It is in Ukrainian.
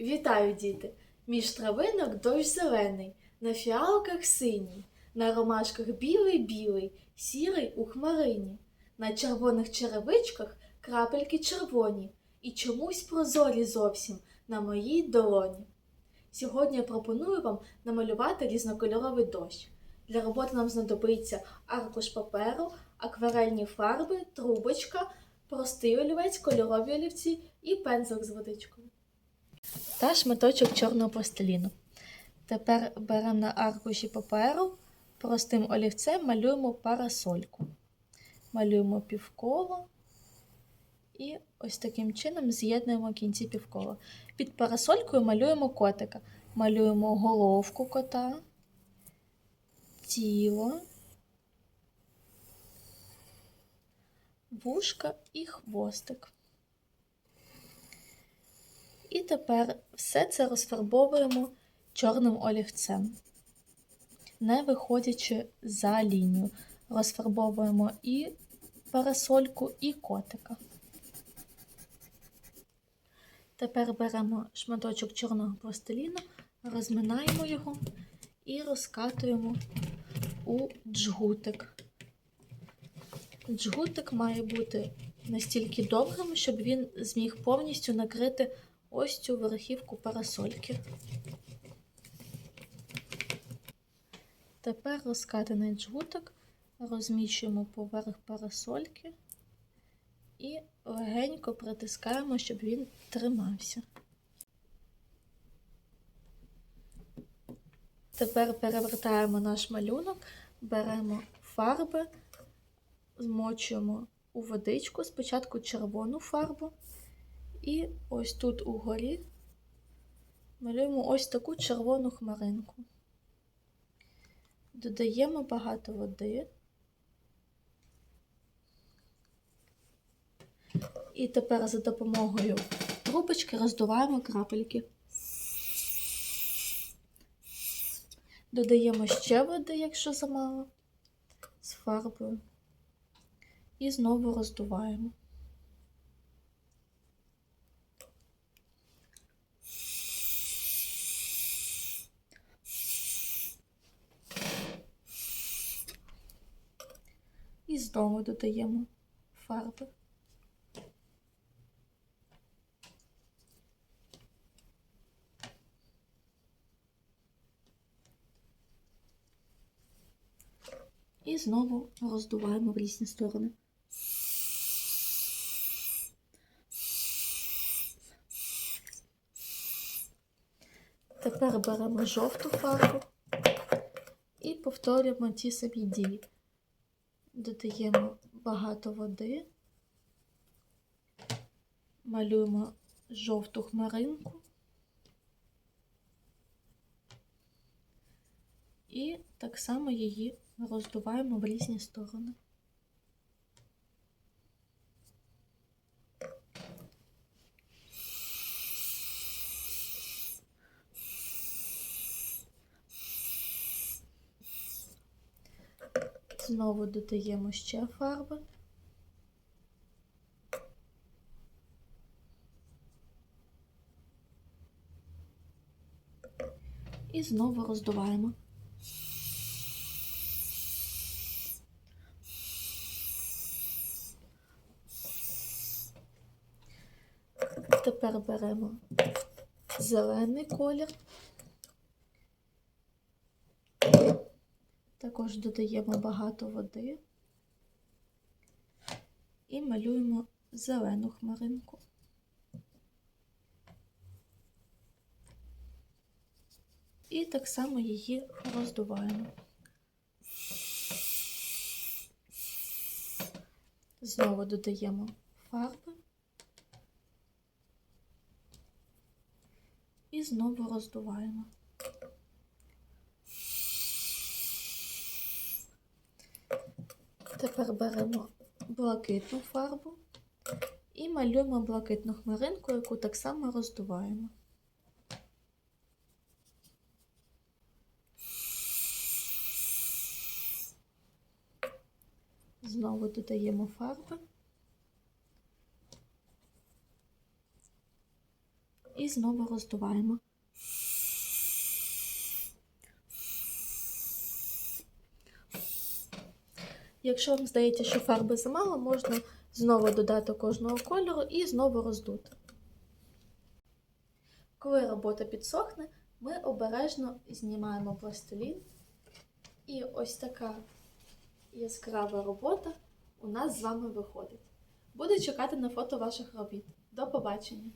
Вітаю, діти! Між травинок дощ зелений, на фіалках синій, на ромашках білий-білий, сірий у хмарині, на червоних черевичках крапельки червоні і чомусь прозорі зовсім на моїй долоні. Сьогодні я пропоную вам намалювати різнокольоровий дощ. Для роботи нам знадобиться аркуш паперу, акварельні фарби, трубочка, простий олівець, кольорові олівці і пензлик з водичкою та шматочок чорного пластиліну. Тепер беремо на аркуші паперу, простим олівцем малюємо парасольку. Малюємо півколо і ось таким чином з'єднуємо кінці півкола. Під парасолькою малюємо котика. Малюємо головку кота, тіло, вушка і хвостик. І тепер все це розфарбовуємо чорним олівцем, не виходячи за лінію. Розфарбовуємо і парасольку, і котика. Тепер беремо шматочок чорного пластиліну, розминаємо його і розкатуємо у джгутик. Джгутик має бути настільки довгим, щоб він зміг повністю накрити ось цю верхівку парасольки. Тепер розкатаний джгутик розміщуємо поверх парасольки і легенько притискаємо, щоб він тримався. Тепер перевертаємо наш малюнок, беремо фарби, змочуємо у водичку спочатку червону фарбу. І ось тут угорі малюємо ось таку червону хмаринку. Додаємо багато води. І тепер за допомогою трубочки роздуваємо крапельки. Додаємо ще води, якщо замало, з фарбою. І знову роздуваємо. І знову додаємо фарби. І знову роздуваємо в різні сторони. Тепер беремо жовту фарбу і повторюємо ті самі дії. Додаємо багато води, малюємо жовту хмаринку і так само її роздуваємо в різні сторони. Знову додаємо ще фарби. І знову роздуваємо. Тепер беремо зелений колір. Також додаємо багато води і малюємо зелену хмаринку. І так само її роздуваємо. Знову додаємо фарби і знову роздуваємо. Тепер беремо блакитну фарбу і малюємо блакитну хмаринку, яку так само роздуваємо. Знову додаємо фарби і знову роздуваємо. Якщо вам здається, що фарби замало, можна знову додати кожного кольору і знову роздути. Коли робота підсохне, ми обережно знімаємо пластилін. І ось така яскрава робота у нас з вами виходить. Буду чекати на фото ваших робіт. До побачення!